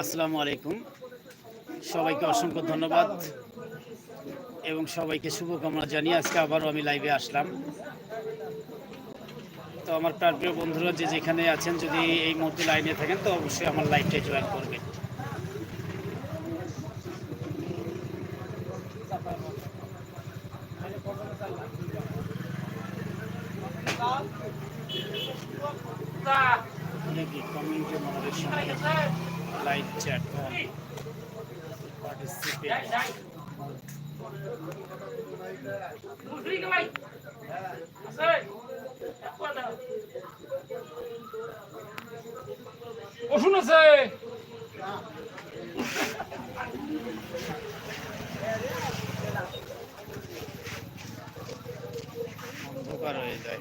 আসসালামু আলাইকুম। সবাইকে অসংখ্য ধন্যবাদ এবং সবাইকে শুভকামনা জানিয়ে আজকে আবারও আমি লাইভে আসলাম। তো আমার প্রাণপ্রিয় বন্ধুরা, যে যেখানে আছেন, যদি এই মুহূর্তে লাইনে থাকেন, তো অবশ্যই আমার লাইভটা জয়েন করবেন। দেখি community moderation live chat participate ওষুধ আছে। অন্ধকার হয়ে যায়।